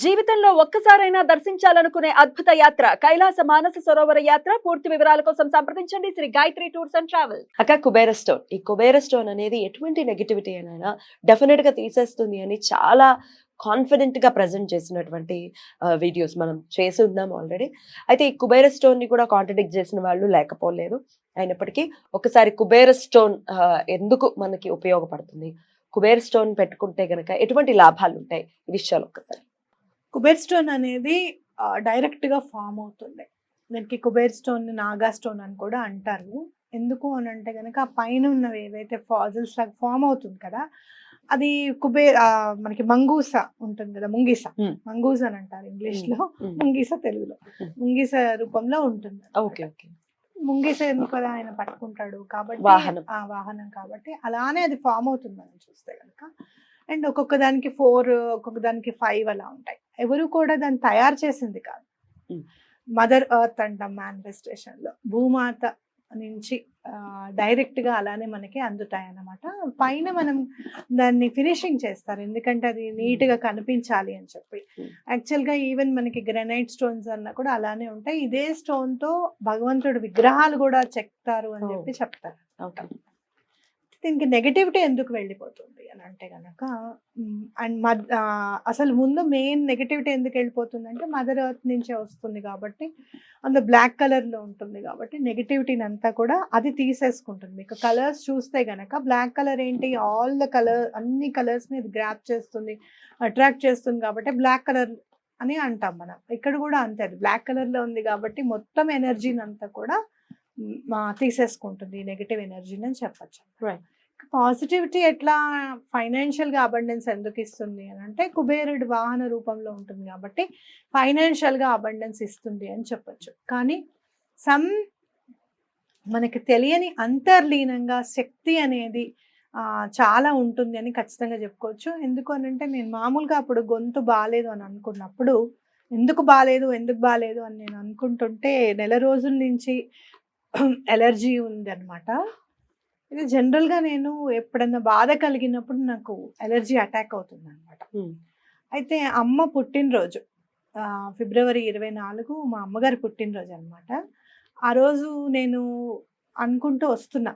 జీవితంలో ఒక్కసారైనా దర్శించాలనుకునే అద్భుత యాత్ర కైలాస మానస సరోవర యాత్ర. పూర్తి వివరాల కోసం సంప్రదించండి. Shri Gayatri tours and travel అక్క కుబేర స్టోన్. ఈ కుబేర స్టోన్ అనేది ఎటువంటి నెగిటివిటీ అయినా డెఫినెట్గా తీసేస్తుంది అని చాలా కాన్ఫిడెంట్గా ప్రజెంట్ చేసినటువంటి వీడియోస్ మనం చేసి ఉందాం ఆల్రెడీ అయితే ఈ కుబేర స్టోన్ని కూడా కాంట్రడిక్ట్ చేసిన వాళ్ళు లేకపోలేదు. అయినప్పటికీ ఒకసారి కుబేర స్టోన్ ఎందుకు మనకి ఉపయోగపడుతుంది? కుబేర స్టోన్ పెట్టుకుంటే గనక ఎటువంటి లాభాలు ఉంటాయి? ఈ విషయాలు ఒక్కసారి. కుబేర్ స్టోన్ అనేది ఆ, direct గా ఫామ్ అవుతుంది. దానికి కుబేర్ స్టోన్ నాగా స్టోన్ అని కూడా అంటారు. ఎందుకు అని అంటే కనుక ఆ పైన ఉన్నవి ఏవైతే ఫాజిల్స్ లాగా ఫామ్ అవుతుంది కదా అది కుబేర్ మనకి మంగూస ఉంటుంది కదా ముంగీస. మంగూస అని అంటారు ఇంగ్లీష్లో. ముంగీస తెలుగులో. ముంగీస రూపంలో ఉంటుంది ఓకే ఓకే. ముంగీస ఎందుకు కదా ఆయన పట్టుకుంటాడు? కాబట్టి. ఆ వాహనం కాబట్టి అలానే అది ఫామ్ అవుతుంది మనం చూస్తే కనుక అండ్ ఒక్కొక్క దానికి ఫోర్ ఒక్కొక్క దానికి ఫైవ్ అలా ఉంటాయి. ఎవరు కూడా దాన్ని తయారు చేసింది కాదు. మదర్ ఎర్త్ అంటాం మేనిఫెస్టేషన్లో భూమాత నుంచి డైరెక్ట్గా అలానే మనకి అందుతాయి అన్నమాట పైన మనం దాన్ని ఫినిషింగ్ చేస్తారు. ఎందుకంటే అది నీట్గా కనిపించాలి అని చెప్పి. యాక్చువల్గా ఈవెన్ మనకి గ్రనైట్ స్టోన్స్ అన్న కూడా అలానే ఉంటాయి. ఇదే స్టోన్తో భగవంతుడు విగ్రహాలు కూడా చెక్తారు అని. చెప్పి చెప్తారు దీనికి నెగటివిటీ ఎందుకు వెళ్ళిపోతుంది అని అంటే కనుక అండ్ అసలు ముందు మెయిన్ నెగటివిటీ ఎందుకు వెళ్ళిపోతుంది అంటే మదర్ ఎర్త్ నుంచే వస్తుంది కాబట్టి అందులో బ్లాక్ కలర్లో ఉంటుంది కాబట్టి నెగటివిటీని అంతా కూడా అది తీసేసుకుంటుంది. మీకు కలర్స్ చూస్తే కనుక బ్లాక్ కలర్ ఏంటి? ఆల్ ద కలర్ అన్ని కలర్స్ని గ్రాప్ చేస్తుంది అట్రాక్ట్ చేస్తుంది కాబట్టి బ్లాక్ కలర్ అని అంటాం మనం. ఇక్కడ కూడా అంతే అది బ్లాక్ కలర్లో ఉంది కాబట్టి మొత్తం ఎనర్జీని అంతా కూడా తీసేసుకుంటుంది నెగిటివ్ ఎనర్జీని అని చెప్పచ్చు Right. పాజిటివిటీ ఎట్లా ఫైనాన్షియల్గా అబండెన్స్ ఎందుకు ఇస్తుంది అని అంటే కుబేరుడు వాహన రూపంలో ఉంటుంది కాబట్టి ఫైనాన్షియల్గా అబండెన్స్ ఇస్తుంది అని చెప్పొచ్చు. కానీ సమ్ మనకి తెలియని అంతర్లీనంగా శక్తి అనేది ఆ, చాలా ఉంటుంది అని ఖచ్చితంగా చెప్పుకోవచ్చు. ఎందుకు అని అంటే నేను మామూలుగా అప్పుడు గొంతు బాగాలేదు అని అనుకున్నప్పుడు ఎందుకు బాగాలేదు ఎందుకు బాగాలేదు అని నేను అనుకుంటుంటే నెల రోజుల నుంచి ఎలర్జీ ఉంది అనమాట ఇది జనరల్గా నేను ఎప్పుడన్నా బాధ కలిగినప్పుడు నాకు ఎలర్జీ అటాక్ అవుతుంది అనమాట. అయితే అమ్మ పుట్టినరోజు ఫిబ్రవరి ఇరవై నాలుగు మా అమ్మగారి పుట్టినరోజు అనమాట ఆ రోజు నేను అనుకుంటూ వస్తున్నా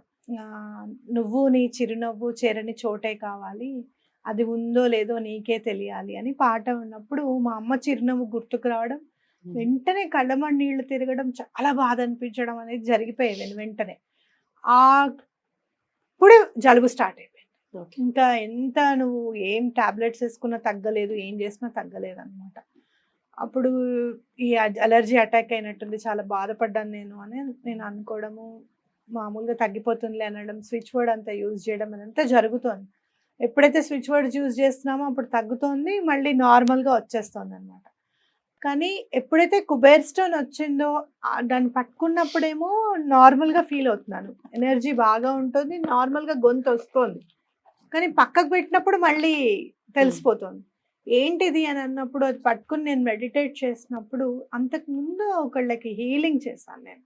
నువ్వు నీ చిరునవ్వు చేరని చోటే కావాలి. అది ఉందో లేదో నీకే తెలియాలి అని పాట ఉన్నప్పుడు మా అమ్మ చిరునవ్వు గుర్తుకు రావడం వెంటనే కళ్ళమడి నీళ్ళు తిరగడం చాలా బాధ అనిపించడం అనేది జరిగిపోయేది వెంటనే. ఆ అప్పుడే జలుబు స్టార్ట్ అయిపోయింది. ఇంకా ఎంత నువ్వు ఏం టాబ్లెట్స్ వేసుకున్నా తగ్గలేదు ఏం చేసినా తగ్గలేదు అనమాట అప్పుడు ఈ అలర్జీ అటాక్ అయినట్టుంది చాలా బాధపడ్డాను నేను అని నేను అనుకోవడము మామూలుగా తగ్గిపోతుందిలే అనడం స్విచ్ వర్డ్ అంతా యూజ్ చేయడం అదంతా జరుగుతోంది. ఎప్పుడైతే స్విచ్ వర్డ్ యూజ్ చేస్తున్నామో అప్పుడు తగ్గుతోంది మళ్ళీ నార్మల్గా వచ్చేస్తుంది అనమాట కానీ ఎప్పుడైతే కుబేర్ స్టోన్ వచ్చిందో దాన్ని పట్టుకున్నప్పుడేమో నార్మల్గా ఫీల్ అవుతున్నాను. ఎనర్జీ బాగా ఉంటుంది నార్మల్గా గొంతు వస్తుంది. కానీ పక్కకు పెట్టినప్పుడు మళ్ళీ తెలిసిపోతుంది. ఏంటిది అని అన్నప్పుడు అది పట్టుకుని నేను మెడిటేట్ చేసినప్పుడు అంతకు ముందు ఒకళ్ళకి హీలింగ్ చేశాను నేను.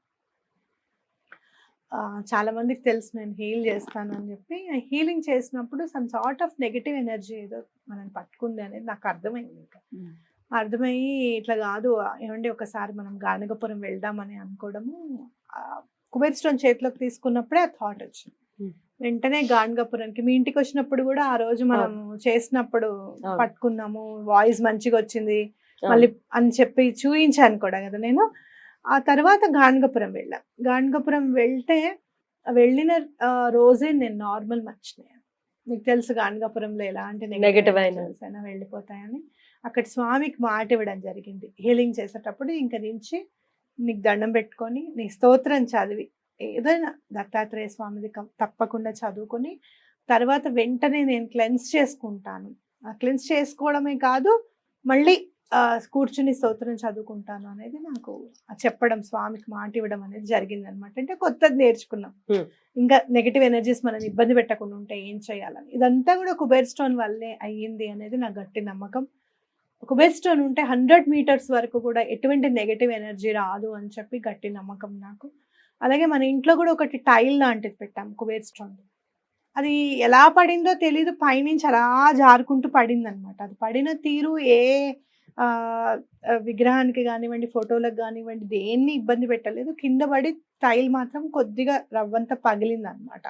చాలామందికి చాలా మందికి తెలుసు నేను హీల్ చేస్తాను అని చెప్పి. హీలింగ్ చేసినప్పుడు some sort of negative energy ఏదో మనం పట్టుకుంది అనేది నాకు అర్థమైంది ఇంకా. అర్థమయ్యి ఇట్లా కాదు. ఏమండి ఒకసారి మనం గానగపురం వెళ్దామని అనుకోవడము కుబేర్ స్టోన్ చేతిలోకి తీసుకున్నప్పుడే ఆ థాట్ వచ్చింది. వెంటనే గానగపురంకి మీ ఇంటికి వచ్చినప్పుడు కూడా ఆ రోజు మనం చేసినప్పుడు. పట్టుకున్నాము వాయిస్ మంచిగా వచ్చింది. మళ్ళీ అని చెప్పి చూయించాను కూడా కదా నేను. ఆ తర్వాత గానగపురం వెళ్ళాం. గానగపురం వెళ్తే వెళ్ళిన రోజే నేను నార్మల్ మర్చిపోయాను. మీకు తెలుసు గానగపురంలో ఎలాంటి Negative నెగిటివ్. అయినా వెళ్ళిపోతాయని. అక్కడ స్వామికి మాట ఇవ్వడం జరిగింది. హీలింగ్ చేసేటప్పుడు ఇంక నుంచి నీకు దండం పెట్టుకొని నీ స్తోత్రం చదివి. ఏదైనా దత్తాత్రేయ స్వామిది తప్పకుండా చదువుకొని తర్వాత వెంటనే నేను క్లెన్స్ చేసుకుంటాను. ఆ క్లెన్స్ చేసుకోవడమే కాదు మళ్ళీ కూర్చుని స్తోత్రం చదువుకుంటాను అనేది నాకు చెప్పడం స్వామికి మాట ఇవ్వడం అనేది జరిగింది అనమాట అంటే కొత్తది నేర్చుకున్నాం. ఇంకా నెగిటివ్ ఎనర్జీస్ మనం ఇబ్బంది పెట్టకుండా ఉంటే ఏం చేయాలని. ఇదంతా కూడా కుబేర్ స్టోన్ వల్లే అయ్యింది అనేది నా గట్టి నమ్మకం. ఒక స్టోన్ ఉంటే హండ్రెడ్ మీటర్స్ వరకు కూడా ఎటువంటి నెగటివ్ ఎనర్జీ రాదు అని చెప్పి గట్టి నమ్మకం నాకు. అలాగే మన ఇంట్లో కూడా ఒకటి టైల్ లాంటిది పెట్టాం కుబేర్ స్టోన్ అది ఎలా పడిందో తెలీదు పైనుంచి అలా జారుకుంటూ పడింది అనమాట అది పడిన తీరు ఏ విగ్రహానికి కానివ్వండి ఫోటోలకు కానివ్వండి దేన్ని ఇబ్బంది పెట్టలేదు. కింద పడి టైల్ మాత్రం కొద్దిగా రవ్వంత పగిలింది అనమాట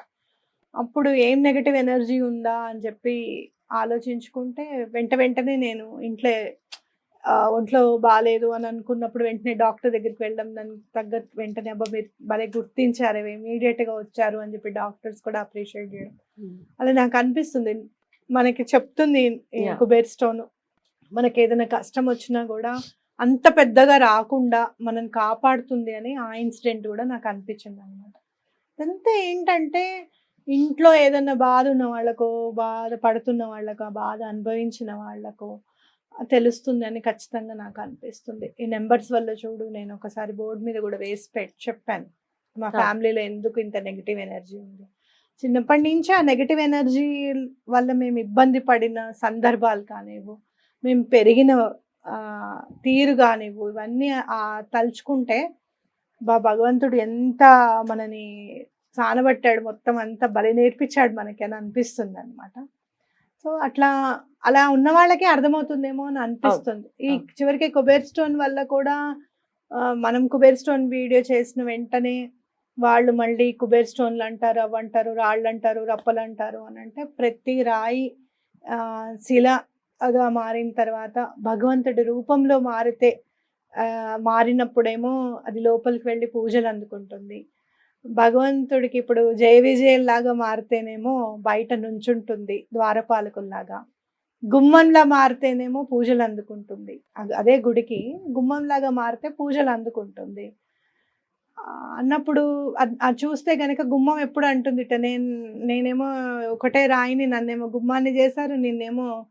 అప్పుడు ఏం నెగటివ్ ఎనర్జీ ఉందా అని చెప్పి ఆలోచించుకుంటే వెంట వెంటనే నేను ఇంట్లో ఒంట్లో బాగాలేదు అని అనుకున్నప్పుడు వెంటనే డాక్టర్ దగ్గరికి వెళ్ళడం దానికి తగ్గ వెంటనే అబ్బా మీరు భలే గుర్తించారు ఇమీడియట్గా వచ్చారు అని చెప్పి డాక్టర్స్ కూడా అప్రిషియేట్ చేయడం. అలా నాకు అనిపిస్తుంది. మనకి చెప్తుంది. కుబేర్ స్టోన్. మనకి ఏదైనా కష్టం వచ్చినా కూడా అంత పెద్దగా రాకుండా మనం కాపాడుతుంది అని ఆ ఇన్సిడెంట్ కూడా నాకు అనిపించింది అనమాట ఇదంతా ఏంటంటే ఇంట్లో ఏదైనా బాధ ఉన్న వాళ్ళకో బాధ పడుతున్న వాళ్ళకో ఆ బాధ అనుభవించిన వాళ్ళకో తెలుస్తుంది అని ఖచ్చితంగా నాకు అనిపిస్తుంది. ఈ నెంబర్స్ వల్ల చూడు నేను ఒకసారి బోర్డు మీద కూడా వేసి పెట్టి చెప్పాను. మా. ఫ్యామిలీలో ఎందుకు ఇంత నెగిటివ్ ఎనర్జీ ఉంది? చిన్నప్పటి నుంచి ఆ నెగిటివ్ ఎనర్జీ వల్ల మేము ఇబ్బంది పడిన సందర్భాలు కానివ్వు మేము పెరిగిన తీరు కానివ్వు ఇవన్నీ తలుచుకుంటే బా భగవంతుడు ఎంత మనని సానబట్టాడు మొత్తం అంతా బలి నేర్పించాడు మనకి అని అనిపిస్తుంది అనమాట సో అట్లా అలా ఉన్న వాళ్ళకి అర్థమవుతుందేమో అని అనిపిస్తుంది. ఈ. చివరికి కుబేర్ స్టోన్ వల్ల కూడా మనం కుబేర్ స్టోన్ వీడియో చేసిన వెంటనే వాళ్ళు మళ్ళీ కుబేర్ స్టోన్లు అంటారు అవి అంటారు రాళ్ళు అంటారు రప్పలు అంటారు అని అంటే ప్రతి రాయి ఆ, శిలగా మారిన తర్వాత భగవంతుడి రూపంలో మారితే మారినప్పుడేమో అది లోపలికి వెళ్ళి పూజలు అందుకుంటుంది. భగవంతుడికి ఇప్పుడు జయ విజయ్ లాగా మారితేనేమో బయట నుంచుంటుంది ద్వారపాలకుల్లాగా. గుమ్మంలా మారితేనేమో పూజలు అందుకుంటుంది. అద- గుడికి గుమ్మంలాగా మారితే పూజలు అందుకుంటుంది. అన్నప్పుడు అద్- చూస్తే గనక గుమ్మం ఎప్పుడు అంటుంది. ఇట నేను నేనేమో ఒకటే రాయిని నన్నేమో గుమ్మాన్ని చేశారు నిన్నేమో.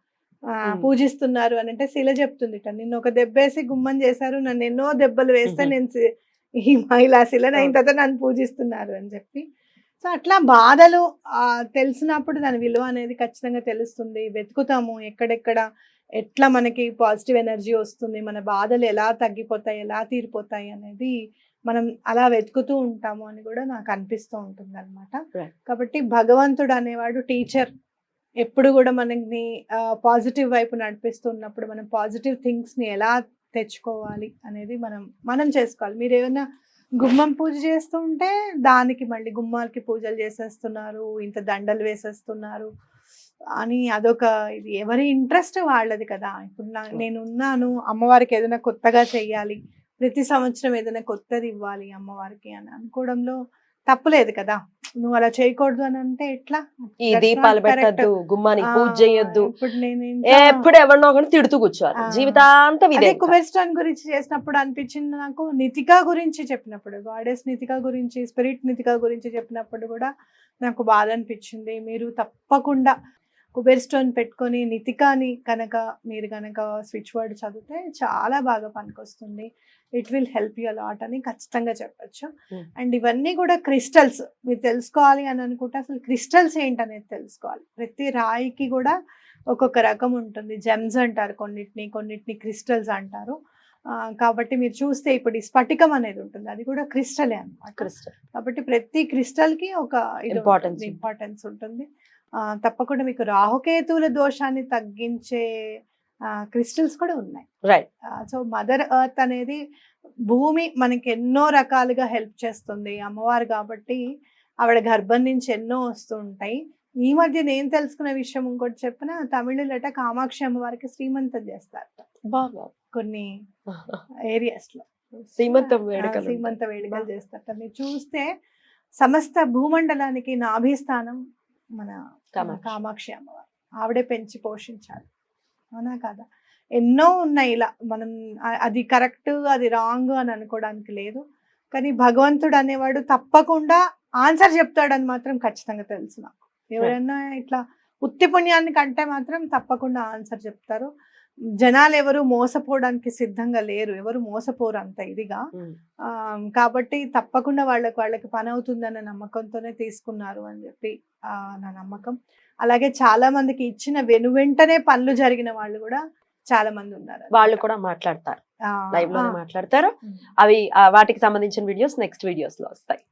పూజిస్తున్నారు అని అంటే శిల చెప్తుంది. ఇట నిన్ను ఒక దెబ్బేసి గుమ్మం చేశారు నన్ను ఎన్నో దెబ్బలు వేస్తే. నేను ఈ మహిళ శిలని అయిన తర్వాత నన్ను పూజిస్తున్నారు అని చెప్పి. సో అట్లా బాధలు తెలిసినప్పుడు దాని విలువ అనేది ఖచ్చితంగా తెలుస్తుంది. వెతుకుతాము ఎక్కడెక్కడ ఎట్లా మనకి పాజిటివ్ ఎనర్జీ వస్తుంది మన బాధలు ఎలా తగ్గిపోతాయి ఎలా తీరిపోతాయి అనేది మనం అలా వెతుకుతూ ఉంటాము అని కూడా నాకు అనిపిస్తూ ఉంటుంది అనమాట. కాబట్టి భగవంతుడు అనేవాడు టీచర్. ఎప్పుడు కూడా మనకి పాజిటివ్ వైపు నడిపిస్తున్నప్పుడు మనం పాజిటివ్ థింగ్స్ని ఎలా తెచ్చుకోవాలి అనేది మనం మనం చేసుకోవాలి. మీరు ఏమైనా గుమ్మం పూజ చేస్తూ ఉంటే దానికి మళ్ళీ గుమ్మాలకి పూజలు చేసేస్తున్నారు ఇంత దండలు వేసేస్తున్నారు అని అదొక ఇది. ఎవరి ఇంట్రెస్ట్ వాళ్ళది కదా. ఇప్పుడు నా- నేను ఉన్నాను అమ్మవారికి ఏదైనా కొత్తగా చెయ్యాలి ప్రతి సంవత్సరం ఏదైనా కొత్తది ఇవ్వాలి అమ్మవారికి అని అనుకోవడంలో తప్పులేదు కదా. నువ్వు అలా చేయకూడదు అని అంటే ఎట్లా? ఈ దీపాలు. పెట్టద్దు గుమ్మానికి ఆ, పూజ చేయొద్దు. ఎప్పుడు ఎవరినో ఒకరిని తిడుతూ కూర్చోవాలి. జీవితాంతం ఇదే కుబేర్ స్టోన్ గురించి చేసినప్పుడు అనిపించింది నాకు. నితికా గురించి చెప్పినప్పుడు గాడెస్ నితికా గురించి స్పిరిట్ నితికా గురించి చెప్పినప్పుడు కూడా నాకు బాధ అనిపించింది. మీరు తప్పకుండా కుబేర్ స్టోన్ పెట్టుకొని నితికాని కనుక మీరు కనుక స్విచ్ వర్డ్ చదివితే చాలా బాగా పనికొస్తుంది. It will help you lot అని ఖచ్చితంగా చెప్పొచ్చు. Hmm. అండ్ ఇవన్నీ కూడా క్రిస్టల్స్ మీరు తెలుసుకోవాలి అని అనుకుంటే అసలు క్రిస్టల్స్ ఏంటనేది తెలుసుకోవాలి. ప్రతి రాయికి కూడా ఒక్కొక్క రకం ఉంటుంది. జెమ్స్ అంటారు కొన్నిటిని కొన్నిటిని క్రిస్టల్స్ అంటారు. కాబట్టి మీరు చూస్తే ఇప్పుడు ఈ స్ఫటికం అనేది ఉంటుంది. అది కూడా క్రిస్టలే అన్నమాట. క్రిస్టల్ కాబట్టి ప్రతి క్రిస్టల్కి ఒక ఉంది. ఇంపార్టెన్స్ ఉంటుంది. తప్పకుండా మీకు రాహుకేతువుల దోషాన్ని తగ్గించే క్రిస్టల్స్ కూడా ఉన్నాయి. రైట్ సో మదర్ ఎర్త్ అనేది భూమి మనకి ఎన్నో రకాలుగా హెల్ప్ చేస్తుంది. అమ్మవారు కాబట్టి ఆవిడ గర్భం నుంచి ఎన్నో వస్తూ ఉంటాయి. ఈ మధ్య నేను తెలుసుకున్న విషయం ఇంకోటి చెప్పిన? తమిళలట కామాక్షి అమ్మవారికి శ్రీమంతం చేస్తారు. కొన్ని ఏరియాస్లో ఆ, వేడుకలు. సీమంత వేడుకలు చేస్తారట మీరు చూస్తే సమస్త భూమండలానికి నాభిస్థానం మన కామాక్షి. అమ్మవారు. ఆవిడే పెంచి పోషించాలి. అవునా కదా? ఎన్నో ఉన్నాయి ఇలా మనం అది కరెక్ట్ అది రాంగ్ అని అనుకోవడానికి లేదు. కానీ భగవంతుడు అనేవాడు తప్పకుండా ఆన్సర్ చెప్తాడని మాత్రం ఖచ్చితంగా తెలుసు నాకు. ఎవరైనా ఇట్లా ఉత్తి పుణ్యాన్ని కంటే మాత్రం తప్పకుండా ఆన్సర్ చెప్తారు. జనాలు ఎవరు మోసపోవడానికి సిద్ధంగా లేరు. ఎవరు మోసపోరు అంత ఇదిగా. కాబట్టి తప్పకుండా వాళ్ళకి వాళ్ళకి పని అవుతుందన్న నమ్మకంతోనే తీసుకున్నారు అని చెప్పి ఆ, నా నమ్మకం. అలాగే చాలా మందికి ఇచ్చిన వెను వెంటనే పనులు జరిగిన వాళ్ళు కూడా చాలా మంది ఉన్నారు వాళ్ళు కూడా మాట్లాడతారు. లైవ్లోనే. మాట్లాడతారు. అవి వాటికి సంబంధించిన వీడియోస్ నెక్స్ట్ వీడియోస్లో వస్తాయి.